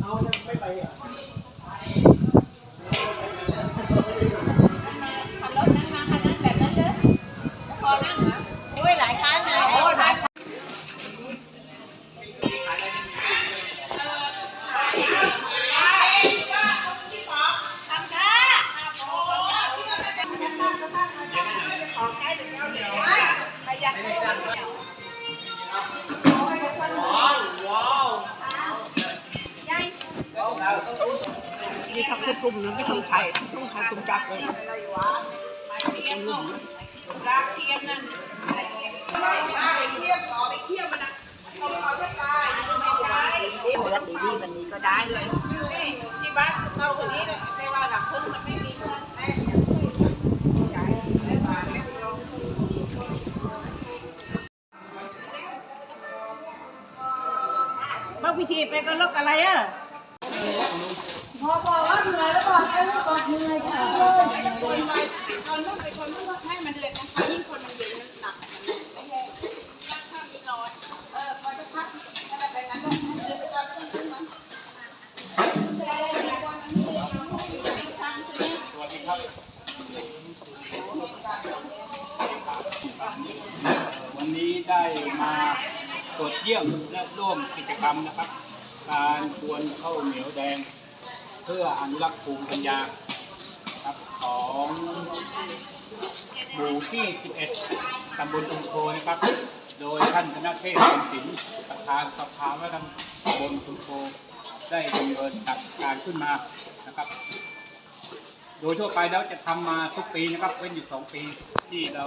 然后再飞快一点 ถ้าควบคุมนะไม่ต้องใช้ต้องใช้ตุ้มจักเลยแล้วดีดีวันนี้ก็ได้เลยที่บ้านเราคนนี้เลยแต่ว่าหลังพึ่งมันไม่มีเพื่อนแม่เนี่ยบ้าพิธีไปก็ลกอะไรอะ พอบอกว่าเหนื่อยแล้วบอกไอ้ลูกบอกเหนื่อยจังเลยไอ้คนไปคนนู้นไปคนนู้นให้มันเล็กนะคะยิ่งคนมันเย็นมันหนักไม่แห้งถ้ามีนอนเออพอจะพักอะไรแบบนั้นก็เดินไปตอนขึ้นมันวันนี้ได้มาตรวจเยี่ยมและร่วมกิจกรรมนะครับ การชวนข้าเหนียวแดง เพื่ออนุรักษ์ภูมิปัญญาครับของหมู่ที่ 11 ตำบลชุมโคนะครับ โดยท่านคณะเทศน์ศิลป์ประธานสภาวัฒนธรรมตำบลชุมโคได้ดำเนินจัดการขึ้นมานะครับโดยทั่วไปแล้วจะทำมาทุกปีนะครับเว้นอยู่สองปีที่เรา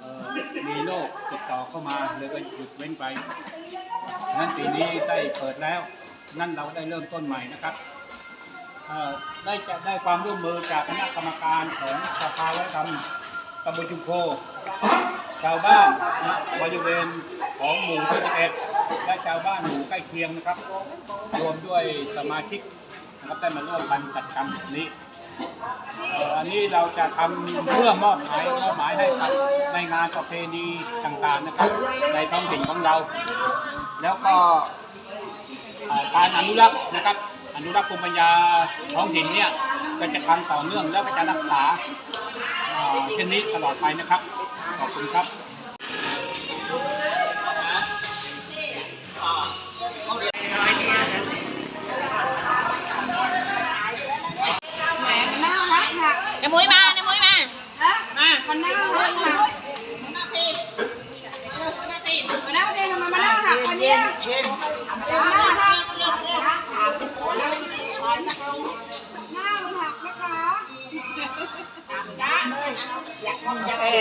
เอ่อมีโรคติดต่อเข้ามาเลยก็หยุดเว้นไป นั้นปีนี้ได้เปิดแล้ว นั่นเราได้เริ่มต้นใหม่นะครับ ได้จะได้ความร่วมมือจากคณะกรรมการของสภาวัฒนธรรมตำบลชุมโค ชาวบ้านนะบริเวณของหมู่ที่11และชาวบ้านหมู่ใกล้เคียงนะครับ รวมด้วยสมาชิกนะครับได้มาร่วมกันจัดทำนี้อันนี้เราจะทำเพื่อมอบหมายมอบหมายให้กับในงานประเพณีต่างๆนะครับ ในท้องถิ่นของเรา แล้วก็การอนุรักษ์นะครับ อนุรักษ์ภูมิปัญญาท้องถิ่นเนี่ยก็จะทำต่อเนื่องแล้วก็จะรักษาเอ่อเช่นนี้ตลอดไปนะครับ ขอบคุณครับ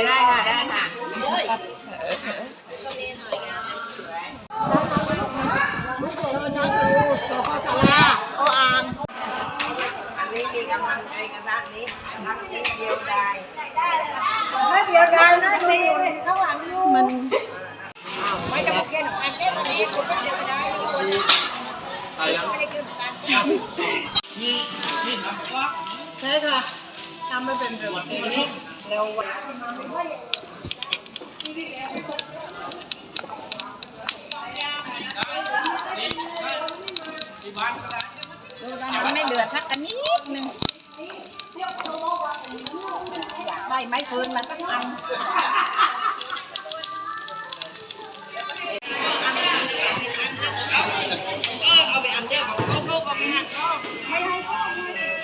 ได้ค่ะได้ค่ะอันนี้มีกำลังใจกันด้านนี้ทำนี้เดียวได้ไม่เดียวได้นะตีข้างหลังอยู่มันไม่จะบอกแค่หนูอันเล่มอันนี้คุณไม่เดียวได้ไม่ได้คือการแก้ใช่ค่ะ ทำไม่เป็นแบบนี้แล้วดูกันมันไม่เดือดสักกันนิดนึงได้ไม้ฟืนมาสักอัน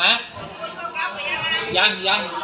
ฮะยังยัง